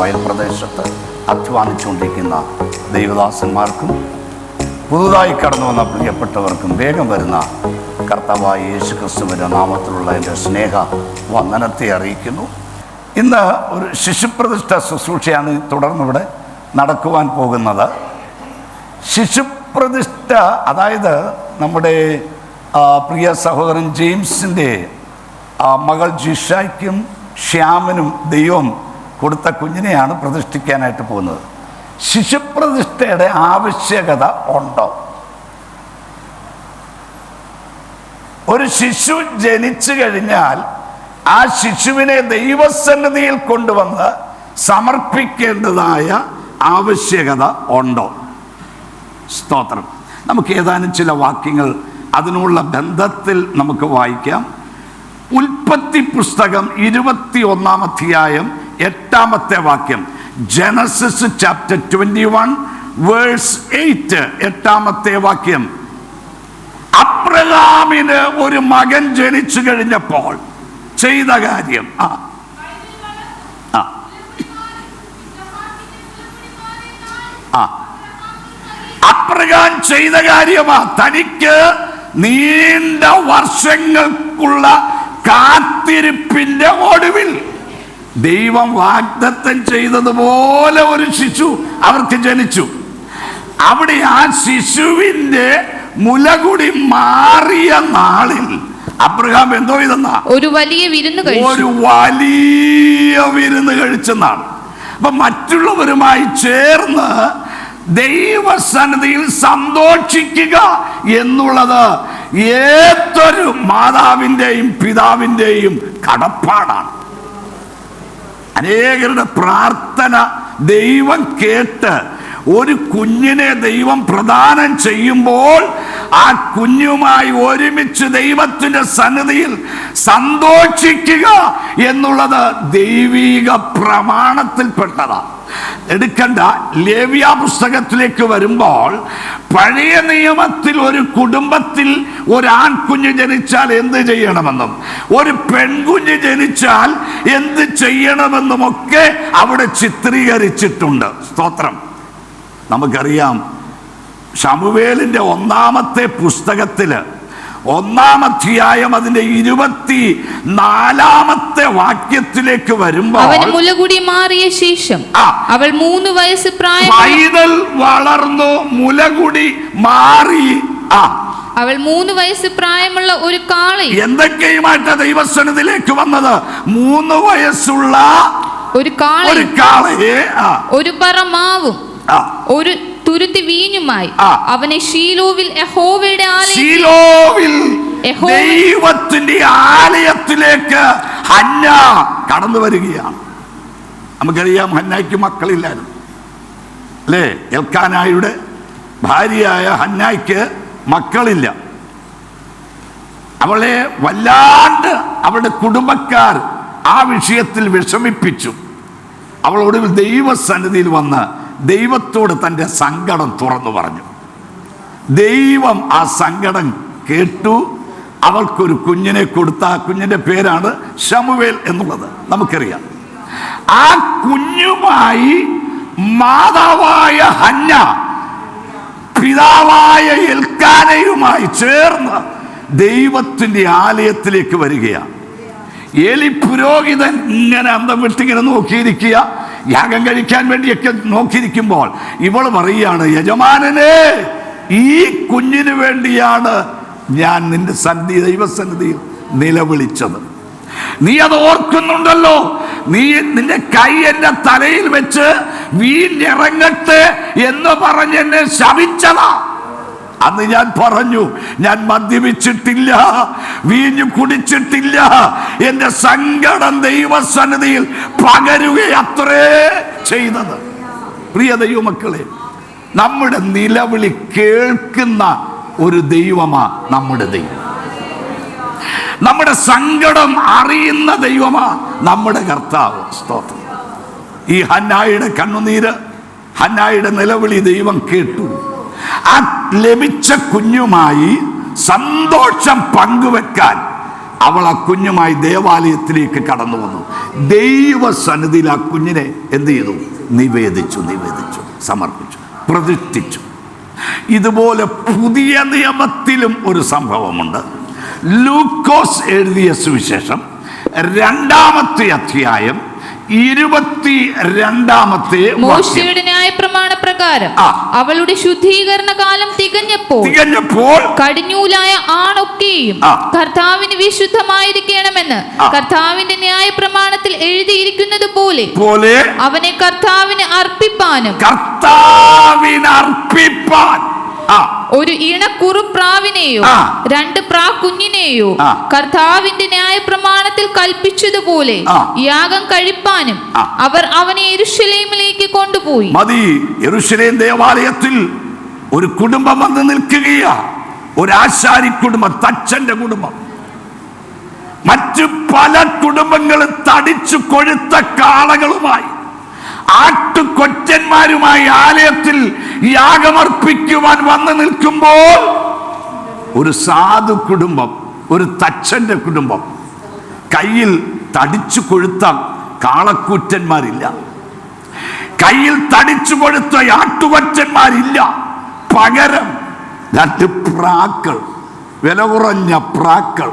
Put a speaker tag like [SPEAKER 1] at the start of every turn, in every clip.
[SPEAKER 1] വയൽ പ്രദേശത്ത് അധ്വാനിച്ചുകൊണ്ടിരിക്കുന്ന ദൈവദാസന്മാർക്കും പുതുതായി കടന്നു വന്ന പ്രിയപ്പെട്ടവർക്കും വേഗം വരുന്ന കർത്താവായ യേശു ക്രിസ്തുവിന്റെ നാമത്തിലുള്ള എന്റെ സ്നേഹ വന്ദനത്തെ അറിയിക്കുന്നു. ഇന്ന് ഒരു ശിശുപ്രതിഷ്ഠ ശുശ്രൂഷയാണ് തുടർന്നിവിടെ നടക്കുവാൻ പോകുന്നത്. ശിശുപ്രതിഷ്ഠ അതായത് നമ്മുടെ പ്രിയ സഹോദരൻ ജെയിംസിന്റെ മകൾ ജിഷയ്ക്കും ശ്യാമനും ദൈവം കൊടുത്ത കുഞ്ഞിനെയാണ് പ്രതിഷ്ഠിക്കാനായിട്ട് പോകുന്നത്. ശിശുപ്രതിഷ്ഠയുടെ ആവശ്യകത ഉണ്ടോ? ഒരു ശിശു ജനിച്ചു കഴിഞ്ഞാൽ ആ ശിശുവിനെ ദൈവസന്നിധിയിൽ കൊണ്ടുവന്ന് സമർപ്പിക്കേണ്ടതായ ആവശ്യകത ഉണ്ടോ? സ്തോത്രം. നമുക്ക് ഏതാനും ചില വാക്യങ്ങൾ അതിനുള്ള ബന്ധത്തിൽ നമുക്ക് വായിക്കാം. ഉൽപ്പത്തി പുസ്തകം ഇരുപത്തി ഒന്നാം അധ്യായം എട്ടാമത്തെ വാക്യം. Genesis chapter twenty one verse eight എട്ടാമത്തെ വാക്യം. അബ്രഹാമിന് ഒരു മകൻ ജനിച്ചു കഴിഞ്ഞപ്പോൾ ചെയ്ത കാര്യം. ആ. ആ. അപ്രകാരം ചെയ്ത കാര്യമാ. തനിക്ക് നീണ്ട വർഷങ്ങൾക്കുള്ള കാത്തിരിപ്പിന്റെ ഒടുവിൽ ദൈവം വാഗ്ദത്തം ചെയ്തതുപോലെ ഒരു ശിശു അവർക്ക് ജനിച്ചു. അവിടെ ആ ശിശുവിന്റെ മുലകുടി മാറിയ നാളിൽ അബ്രഹാം എന്തോ ഇതെന്നാ
[SPEAKER 2] ഒരു വലിയ വിരുന്ന്
[SPEAKER 1] ഒരു വലിയ വിരുന്ന് കഴിച്ചെന്നാണ്. അപ്പൊ മറ്റുള്ളവരുമായി ചേർന്ന് ദൈവസന്നിധിയിൽ സന്തോഷിക്കുക എന്നുള്ളത് ഏതൊരു മാതാവിന്റെയും പിതാവിന്റെയും കടപ്പാടാണ്. അനേകരുടെ പ്രാർത്ഥന ദൈവം കേട്ട് ഒരു കുഞ്ഞിനെ ദൈവം പ്രദാനം ചെയ്യുമ്പോൾ ആ കുഞ്ഞുമായി ഒരുമിച്ച് ദൈവത്തിന്റെ സന്നിധിയിൽ സന്തോഷിക്കുക എന്നുള്ളത് ദൈവീക പ്രമാണത്തിൽപ്പെട്ടതാണ് എടുക്കണ്ട ലേവ്യ പുസ്തകത്തിലേക്ക് വരുമ്പോൾ പഴയ നിയമത്തിൽ ഒരു കുടുംബത്തിൽ ഒരു ആൺകുഞ്ഞ് ജനിച്ചാൽ എന്ത് ചെയ്യണമെന്നും ഒരു പെൺകുഞ്ഞ് ജനിച്ചാൽ എന്ത് ചെയ്യണമെന്നും ഒക്കെ അവിടെ ചിത്രീകരിച്ചിട്ടുണ്ട്. സ്തോത്രം. നമുക്കറിയാം ഷമുവേലിന്റെ ഒന്നാമത്തെ പുസ്തകത്തിൽ ഒന്നാം അധ്യായം അതിന്റെ ഇരുപത്തി നാലാമത്തെ വാക്യത്തിലേക്ക് വരുമ്പോൾ
[SPEAKER 2] അവൻ മുലകുടി മാറിയ ശേഷം അവൾ മൂന്ന് വയസ്സ് പ്രായം
[SPEAKER 1] പൈതൽ വളർന്നു മുലകുടി മാറി. ആ
[SPEAKER 2] അവൾ മൂന്ന് വയസ്സ് പ്രായമുള്ള ഒരു കാളി.
[SPEAKER 1] എന്തൊക്കെയുമായിട്ട് ദൈവസനത്തിലേക്ക് വന്നത്? മൂന്ന് വയസ്സുള്ള
[SPEAKER 2] ഒരു
[SPEAKER 1] ഒരു
[SPEAKER 2] കാളയും ഒരു പറ മാവും. ഒരു തുരുത്തി വീഞ്ഞുമായി. അവനെ ഷീലോവിൽ യഹോവയുടെ
[SPEAKER 1] ദൈവത്തിന്റെ ആലയത്തിലേക്ക് ഹന്ന കടന്നു വരികയാണ്. നമുക്കറിയാം ഹന്നയ്ക്ക് മക്കളില്ലായിരുന്നു. അല്ലേ? എൽക്കാനായുടെ ഭാര്യയായ ഹന്നായ്ക്ക് മക്കളില്ല. അവളെ വല്ലാണ്ട് അവളുടെ കുടുംബക്കാർ ആ വിഷയത്തിൽ വിഷമിപ്പിച്ചു. അവളോട് ദൈവ ദൈവസന്നിധിയിൽ വന്ന് ദൈവത്തോട് തന്റെ സങ്കടം തുറന്നു പറഞ്ഞു. ദൈവം ആ സങ്കടം കേട്ടു. അവൾക്കൊരു കുഞ്ഞിനെ കൊടുത്ത ആ കുഞ്ഞിന്റെ പേരാണ് ഷമുവേൽ എന്നുള്ളത് നമുക്കറിയാം. ആ കുഞ്ഞുമായി മാതാവായ ഹന്ന പിതാവായ എൽക്കാനയുമായി ചേർന്ന് ദൈവത്തിന്റെ ആലയത്തിലേക്ക് വരികയാണ് എലി പുരോഹിതൻ ഇങ്ങനെ അന്തം വിട്ടിങ്ങനെ നോക്കിയിരിക്കുക. യാഗം കഴിക്കാൻ വേണ്ടിയൊക്കെ നോക്കിയിരിക്കുമ്പോൾ ഇവൾ പറയുകയാണ് യജമാനനെ ഈ കുഞ്ഞിനു വേണ്ടിയാണ് ഞാൻ നിന്റെ സന്ധി ദൈവസന്നിധിയിൽ നിലവിളിച്ചത്. നീ അത് ഓർക്കുന്നുണ്ടല്ലോ. നീ നിന്റെ കൈ എന്റെ തലയിൽ വെച്ച് വീഞ്ഞിറങ്ങട്ടെ എന്ന് പറഞ്ഞ് എന്നെ ശപിച്ചതാ. അന്ന് ഞാൻ പറഞ്ഞു ഞാൻ മദ്യപിച്ചിട്ടില്ല വീഞ്ഞു കുടിച്ചിട്ടില്ല. എന്റെ സങ്കടം ദൈവസന്നിധിയിൽ പകരുകയത്രേ ചെയ്തത്. പ്രിയ ദൈവമക്കളെ നമ്മുടെ നിലവിളി കേൾക്കുന്ന ഒരു ദൈവമാ നമ്മുടെ ദൈവം. നമ്മുടെ സങ്കടം അറിയുന്ന ദൈവമാണ് നമ്മുടെ കർത്താവ്. സ്തോത്രം. ഈ ഹന്നായുടെ കണ്ണുനീര് ഹന്നായുടെ നിലവിളി ദൈവം കേട്ടു. ആ ലഭിച്ച കുഞ്ഞുമായി സന്തോഷം പങ്കുവെക്കാൻ അവൾ ആ കുഞ്ഞുമായി ദേവാലയത്തിലേക്ക് കടന്നു വന്നു. ദൈവസന്നിധിയിൽ ആ കുഞ്ഞിനെ എന്ത് ചെയ്തു? നിവേദിച്ചു നിവേദിച്ചു സമർപ്പിച്ചു പ്രതിഷ്ഠിച്ചു. ഇതുപോലെ പുതിയ നിയമത്തിലും ഒരു സംഭവമുണ്ട്. ലൂക്കോസ് എഴുതിയ സുവിശേഷം രണ്ടാമത്തെ അധ്യായം ഇരുപത്തി രണ്ടാമത്തെ
[SPEAKER 2] മോശയുടെ ന്യായപ്രമാണ പ്രകാരം അവളുടെ ശുദ്ധീകരണ കാലം തികഞ്ഞപ്പോൾ
[SPEAKER 1] തികഞ്ഞപ്പോൾ
[SPEAKER 2] കടിഞ്ഞൂലായ ആണൊക്കെയും. കർത്താവിന് വിശുദ്ധമായിരിക്കണമെന്ന്
[SPEAKER 1] കർത്താവിന്റെ
[SPEAKER 2] കർത്താവിന്റെ ന്യായപ്രമാണത്തിൽ എഴുതിയിരിക്കുന്നത് പോലെ
[SPEAKER 1] പോലെ
[SPEAKER 2] അവനെ കർത്താവിന് അർപ്പിപ്പാനും
[SPEAKER 1] കർത്താവിന് അർപ്പിപ്പാൻ. ആ.
[SPEAKER 2] ഒരു ഇണക്കുറുപ്രാവിനെയോ
[SPEAKER 1] പ്രാവിനെയോ
[SPEAKER 2] രണ്ട് പ്രാ
[SPEAKER 1] കുഞ്ഞിനെയോ
[SPEAKER 2] കർത്താവിന്റെ ന്യായ പ്രമാണത്തിൽ
[SPEAKER 1] കൽപ്പിച്ചതുപോലെ
[SPEAKER 2] യാഗം കഴിപ്പാനും അവർ അവനെ എരുശലേമിലേക്ക് കൊണ്ടുപോയി.
[SPEAKER 1] മതി. എരുശലേം ദേവാലയത്തിൽ ഒരു കുടുംബം വന്ന് നിൽക്കുകയാ. ഒരു ആശാരി കുടുംബം തച്ചന്റെ കുടുംബം. മറ്റു പല കുടുംബങ്ങളും തടിച്ചു കൊഴുത്ത കാളകളുമായി. ആട്ടുകൊറ്റന്മാരുമായി ആലയത്തിൽ യാഗമർപ്പിക്കുവാൻ വന്നു നിൽക്കുമ്പോൾ ഒരു സാധു കുടുംബം ഒരു തച്ചന്റെ കുടുംബം കയ്യിൽ തടിച്ചു കൊഴുത്ത കാളക്കൂറ്റന്മാരില്ല. കയ്യിൽ തടിച്ചു കൊടുത്ത ആട്ടുകൊറ്റന്മാരില്ല. പകരം രണ്ട് പ്രാക്കൾ വില കുറഞ്ഞ പ്രാക്കൾ.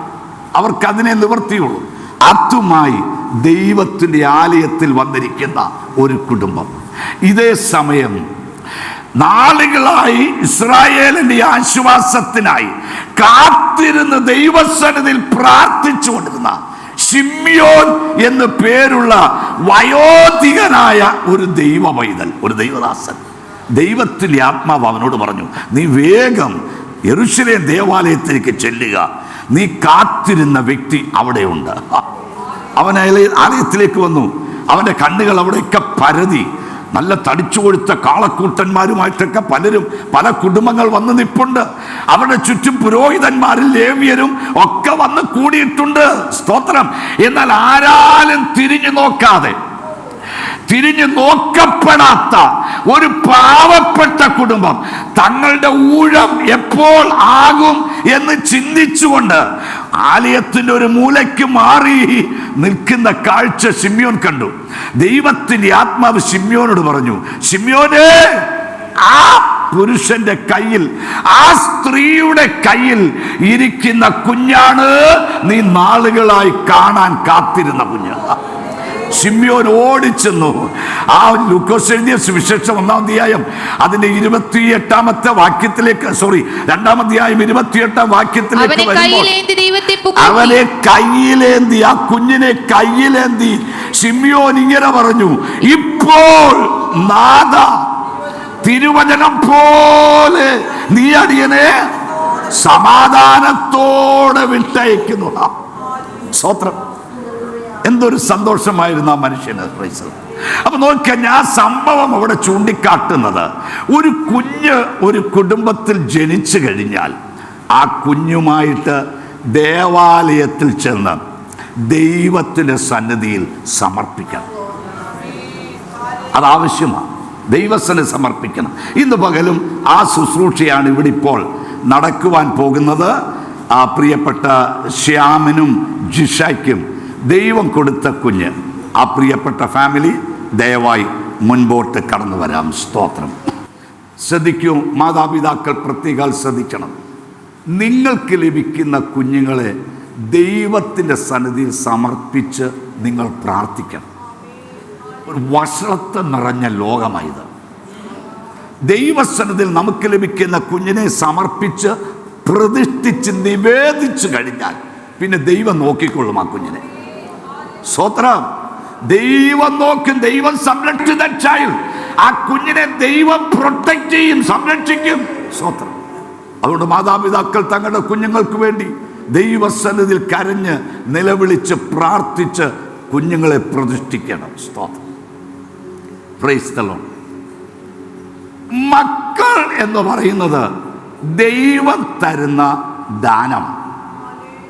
[SPEAKER 1] അവർക്കതിനെ നിവർത്തിയുള്ളൂ. അതുമായി ദൈവത്തിന്റെ ആലയത്തിൽ വന്നിരിക്കുന്ന ഒരു കുടുംബം. ഇതേ സമയം നാളുകളായി ഇസ്രായേലിന്റെ ആശ്വാസത്തിനായി കാത്തിരുന്ന് ദൈവസന്നിധിയിൽ പ്രാർത്ഥിച്ചുകൊണ്ടിരുന്ന ഷിമ്യോൻ എന്ന് പേരുള്ള വയോധികനായ ഒരു ദൈവ പൈതൽ ഒരു ദൈവദാസൻ. ദൈവത്തിന്റെ ആത്മാവ് അവനോട് പറഞ്ഞു നീ വേഗം യരുഷലേം ദേവാലയത്തിലേക്ക് ചെല്ലുക. നീ കാത്തിരുന്ന വ്യക്തി അവിടെയുണ്ട്. അവൻ അയാളെ ആലയത്തിലേക്ക് വന്നു. അവന്റെ കണ്ണുകൾ അവിടെയൊക്കെ പരതി. നല്ല തടിച്ചു കൊഴുത്ത കാളക്കൂട്ടന്മാരുമായിട്ടൊക്കെ പലരും പല കുടുംബങ്ങൾ വന്ന് നിപ്പുണ്ട്. അവരുടെ ചുറ്റും പുരോഹിതന്മാരും ലേവ്യരും ഒക്കെ വന്ന് കൂടിയിട്ടുണ്ട്. സ്തോത്രം. എന്നാൽ ആരാലും തിരിഞ്ഞു നോക്കാതെ തിരിഞ്ഞു നോക്കപ്പെടാത്ത ഒരു പാവപ്പെട്ട കുടുംബം തങ്ങളുടെ ഊഴം എപ്പോൾ ആകും എന്ന് ചിന്തിച്ചുകൊണ്ട് ആലയത്തിന്റെ ഒരു മൂലയ്ക്ക് മാറി നിൽക്കുന്ന കാഴ്ച സിമ്യോൻ കണ്ടു. ദൈവത്തിന്റെ ആത്മാവ് സിമ്യോനോട് പറഞ്ഞു സിമ്യോനെ ആ പുരുഷന്റെ കയ്യിൽ ആ സ്ത്രീയുടെ കയ്യിൽ ഇരിക്കുന്ന കുഞ്ഞാണ് നീ നാളുകളായി കാണാൻ കാത്തിരുന്ന കുഞ്ഞ്. സിമ്യോൻ ഓടിച്ചെന്നു. ആ ലൂക്കോസ് എഴുതിയ സുവിശേഷം ഒന്നാം അധ്യായം അതിന്റെ ഇരുപത്തിയെട്ടാമത്തെ വാക്യത്തിലേക്ക് സോറി രണ്ടാം അധ്യായം ഇരുപത്തിയെട്ടാം വാക്യത്തിലേക്ക്
[SPEAKER 2] അവനെ കയ്യിലേന്തി ദൈവത്തെ
[SPEAKER 1] അവനെ കയ്യിലേന്തി ആ കുഞ്ഞിനെ കയ്യിലേന്തി സിമ്യോൻ ഇങ്ങനെ പറഞ്ഞു ഇപ്പോൾ നാദ തിരുവചനം പോലെ നീ അടിയനെ സമാധാനത്തോടെ വിട്ടയക്കുന്നു. സ്വത്രം എന്തൊരു സന്തോഷമായിരുന്നു ആ മനുഷ്യന് ലോർഡ്. അപ്പൊ നോക്കിയ ഞാൻ സംഭവം അവിടെ ചൂണ്ടിക്കാട്ടുന്നത്. ഒരു കുഞ്ഞ് ഒരു കുടുംബത്തിൽ ജനിച്ചു കഴിഞ്ഞാൽ ആ കുഞ്ഞുമായിട്ട് ദേവാലയത്തിൽ ചെന്ന് ദൈവത്തിന്റെ സന്നിധിയിൽ സമർപ്പിക്കണം. അതാവശ്യമാണ്. ദൈവസ്ഥനെ സമർപ്പിക്കണം. ഇന്ന് പകലും ആ ശുശ്രൂഷയാണ് ഇവിടെ ഇപ്പോൾ നടക്കുവാൻ പോകുന്നത്. ആ പ്രിയപ്പെട്ട ശ്യാമിനും ജിഷയ്ക്കും ദൈവം കൊടുത്ത കുഞ്ഞ്. ആ പ്രിയപ്പെട്ട ഫാമിലി ദയവായി മുൻപോട്ട് കടന്നു വരാം. സ്തോത്രം. ശ്രദ്ധിക്കൂ മാതാപിതാക്കൾ പ്രത്യേകം ശ്രദ്ധിക്കണം. നിങ്ങൾക്ക് ലഭിക്കുന്ന കുഞ്ഞുങ്ങളെ ദൈവത്തിന്റെ സന്നിധിയിൽ സമർപ്പിച്ച് നിങ്ങൾ പ്രാർത്ഥിക്കണം. ഒരു വഷളത്ത് നിറഞ്ഞ ലോകമായത്. ദൈവസനത്തിൽ നമുക്ക് ലഭിക്കുന്ന കുഞ്ഞിനെ സമർപ്പിച്ച് പ്രതിഷ്ഠിച്ച് നിവേദിച്ചു കഴിഞ്ഞാൽ പിന്നെ ദൈവം നോക്കിക്കൊള്ളും ആ കുഞ്ഞിനെ. സ്വത്രം. ദൈവം നോക്കും ദൈവം സംരക്ഷിത ചൈൽഡ് ആ കുഞ്ഞിനെ ദൈവം പ്രൊട്ടക്ട് ചെയ്യും സംരക്ഷിക്കും. സ്വത്രം. അതുകൊണ്ട് മാതാപിതാക്കൾ തങ്ങളുടെ കുഞ്ഞുങ്ങൾക്ക് വേണ്ടി ദൈവസന്നിധിയിൽ കരഞ്ഞ് നിലവിളിച്ച് പ്രാർത്ഥിച്ച് കുഞ്ഞുങ്ങളെ പ്രതിഷ്ഠിക്കണം. സ്തോത്രം. മക്കൾ എന്ന് പറയുന്നത് ദൈവം തരുന്ന ദാനം.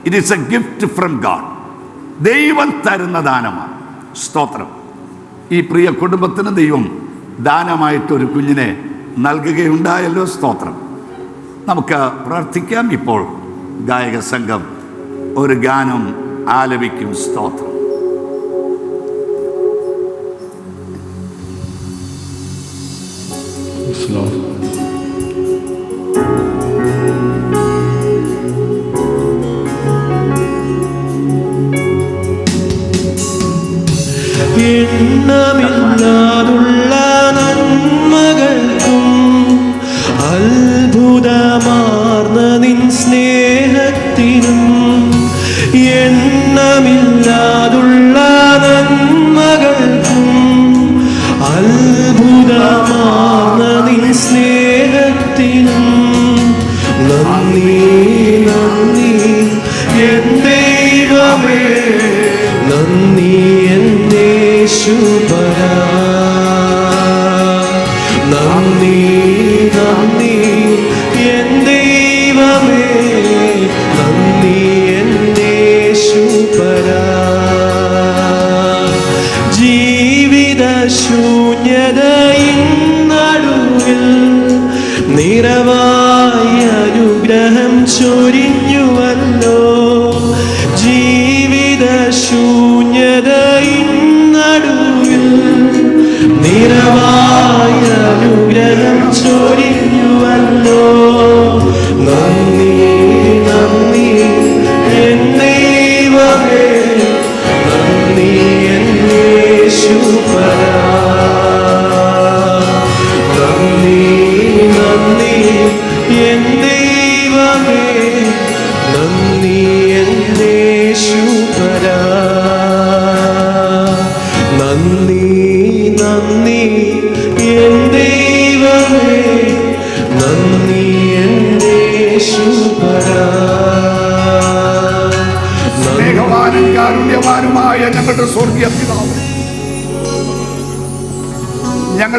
[SPEAKER 1] It is a gift from God ദൈവം തരുന്ന ദാനമാണ്. സ്തോത്രം. ഈ പ്രിയ കുടുംബത്തിന് ദൈവം ദാനമായിട്ട് ഒരു കുഞ്ഞിനെ നൽകുകയുണ്ടായല്ലോ സ്തോത്രം. നമുക്ക് പ്രാർത്ഥിക്കാം ഇപ്പോൾ. ഗായക സംഘം ഒരു ഗാനം ആലപിക്കും സ്തോത്രം.
[SPEAKER 3] Lord.
[SPEAKER 4] നന്ദി നന്ദി എൻ ദൈവമേ. നന്ദി എന്നേശുപരാ ജീവിത ശൂന്യതയിൻ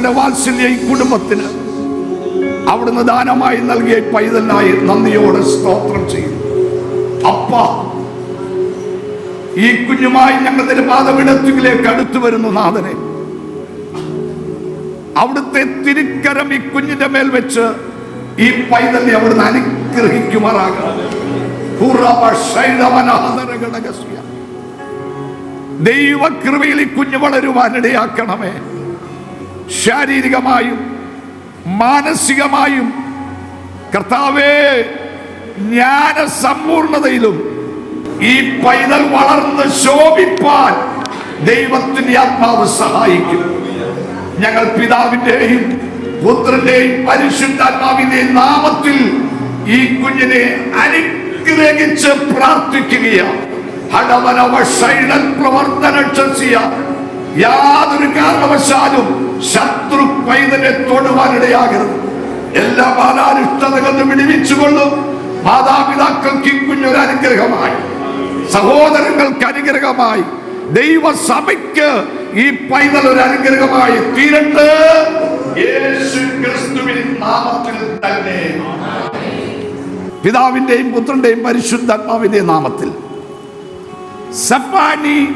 [SPEAKER 1] ഞങ്ങളുടെ വാത്സല്യ ഈ കുടുംബത്തിന്. അവിടുന്ന് ദാനമായി നൽകിയ പൈതലായി നന്ദിയോടെ സ്തോത്രം ചെയ്യും. അപ്പ ഈ കുഞ്ഞുമായി ഞങ്ങളുടെ പാതവിടത്തിലേക്ക് അടുത്തു വരുന്നു നാഥനെ. അവിടുത്തെ തിരിക്കരം ഈ കുഞ്ഞിന്റെ മേൽ വെച്ച് ഈ പൈതലിനെ അവിടുന്ന് അനുഗ്രഹിക്കുമാറാകാം ദൈവകൃപയിൽ ഈ കുഞ്ഞു വളരുവാൻ ഇടയാക്കണമേ ശാരീരികമായും മാനസികമായും കർത്താവേ ജ്ഞാന സമ്പൂർണതയിലും ഈ പൈതൽ വളർന്ന് ശോഭിപ്പാൻ ദൈവത്തിന്റെ ആത്മാവ് സഹായിക്കും. ഞങ്ങൾ പിതാവിന്റെയും പുത്രന്റെയും പരിശുദ്ധാത്മാവിന്റെയും നാമത്തിൽ ഈ കുഞ്ഞിനെ അനുഗ്രഹിച്ച് പ്രാർത്ഥിക്കുകയാണ് പ്രവർത്തന യാതൊരു കാരണവശാലും ശത്രു പൈതനെ തൊടുവാനിടയാകരുത് എല്ലാ ബാലാരിഷ്ടതകളും വിടിവിച്ചുകൊള്ളും. മാതാപിതാക്കൾക്ക് കുഞ്ഞൊരു അനുഗ്രഹമായി. സഹോദരങ്ങൾക്ക് അനുഗ്രഹമായി. ദൈവസഭയ്ക്ക് ഈ പൈതൽ ഒരു അനുഗ്രഹമായി തീരട്ടെ. ക്രിസ്തുവിൻ നാമത്തിൽ തന്നെ. പിതാവിന്റെയും പുത്രന്റെയും പരിശുദ്ധാത്മാവിന്റെയും നാമത്തിൽ. സപ്പാനി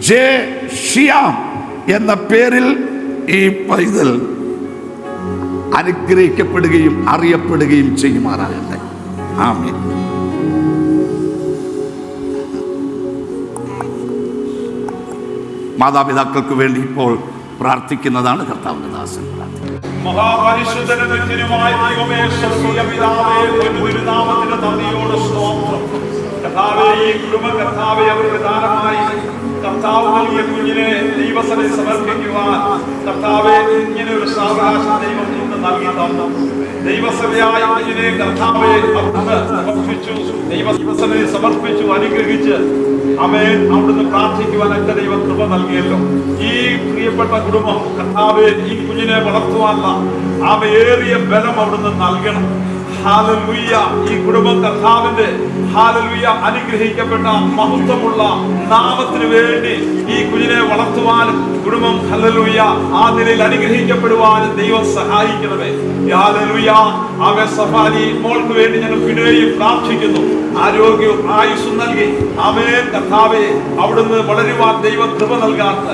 [SPEAKER 1] ജെ ഷിയാം എന്ന പേരിൽ ഈ പൈതൽ അനുഗ്രഹിക്കപ്പെടുകയും അറിയപ്പെടുകയും ചെയ്യുമാറാകട്ടെ. ആമേ മാതാപിതാക്കൾക്ക് വേണ്ടി ഇപ്പോൾ പ്രാർത്ഥിക്കുന്നതാണ് കർത്താവിന്റെ ദാസൻ. പ്രാർത്ഥിക്കുന്നത്
[SPEAKER 5] കർത്താവ് കുഞ്ഞിനെ ദൈവസഭയിൽ സമർപ്പിക്കുവാൻ കർത്താവെ ഇങ്ങനെ ഒരു സാവകാശം ദൈവം ഇന്ന് നൽകി തന്നു. ദൈവസഭയായ കുഞ്ഞിനെ കർത്താവെ അവിടുന്ന് സമർപ്പിച്ചു. ദൈവസഭയിൽ സമർപ്പിച്ചു അനുഗ്രഹിച്ച്. അമേൻ അവിടുന്ന് പ്രാർത്ഥിക്കുവാനൊക്കെ ദൈവം കൃപ നൽകിയല്ലോ. ഈ പ്രിയപ്പെട്ട കുടുംബം കർത്താവെ ഈ കുഞ്ഞിനെ വളർത്തുവാനുള്ള ആമയേറിയ ബലം അവിടുന്ന് നൽകണം. ഹാലലുയ്യ ഈ കുടുംബം കർത്താവിന്റെ ഹാലലുയ്യ അനുഗ്രഹിക്കപ്പെട്ട മഹത്വമുള്ള നാമത്തിന് വേണ്ടി ഈ കുഞ്ഞിനെ വളർത്തുവാനും കുടുംബം ഹലലുയ്യ ആ നിലയിൽ അനുഗ്രഹിക്കപ്പെടുവാനും ദൈവം സഹായിക്കണമേ. ഹാലലുയ്യ ആമേ സഫാരി മോൾക്ക് വേണ്ടി ഞങ്ങൾ പിന്നെയും പ്രാർത്ഥിക്കുന്നു. ആരോഗ്യവും ആയുസ്സും നൽകി. ആമേ കർത്താവെ അവിടുന്ന് വളരുവാൻ ദൈവം കൃപ നൽകാത്ത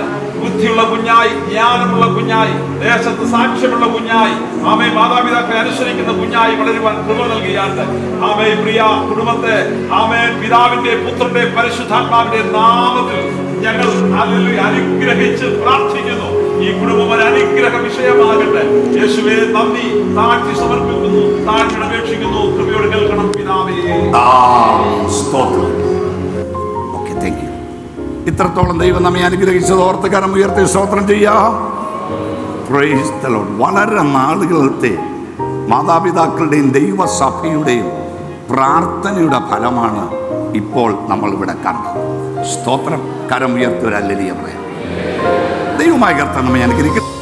[SPEAKER 5] ബുദ്ധിയുള്ള കുഞ്ഞായി ജ്ഞാനമുള്ള കുഞ്ഞായി ദേശത്ത് സാക്ഷ്യമുള്ള കുഞ്ഞായി ആമേ മാതാപിതാക്കളെ അനുസരിക്കുന്ന കുഞ്ഞായി വളരുവാൻ കൃപ നൽകിയാണ്ട്. ആമേ പ്രിയ കുടുംബത്തെ ആമേ പിതാവിന്റെ പുത്രന്റെ പരിശുദ്ധാത്മാവിന്റെ നാമത്തിൽ ഞങ്ങൾ അനുഗ്രഹിച്ച് പ്രാർത്ഥിക്കുന്നു. ഈ കുടുംബം ഒരു അനുഗ്രഹ വിഷയമാകട്ടെ. യേശുവെ നന്ദി. താഴ്ത്തി സമർപ്പിക്കുന്നു. താഴ്ത്തി അപേക്ഷിക്കുന്നു. കൃപയോട് കേൾക്കണം. പിതാവേ.
[SPEAKER 1] സ്തോത്രം. ഇത്രത്തോളം ദൈവം നമ്മെ അനുഗ്രഹിച്ചത് ഓർത്ത് കരം ഉയർത്തി സ്തോത്രം ചെയ്യാം. വളരെ നാളുകളത്തെ മാതാപിതാക്കളുടെയും ദൈവസഭയുടെയും പ്രാർത്ഥനയുടെ ഫലമാണ് ഇപ്പോൾ നമ്മൾ ഇവിടെ കണ്ടത്. സ്തോത്രം. കരം ഉയർത്തി ഒരു അല്ലലിയ പറയാം ദൈവമായ കർത്താൻ നമ്മെ അനുഗ്രഹിക്കും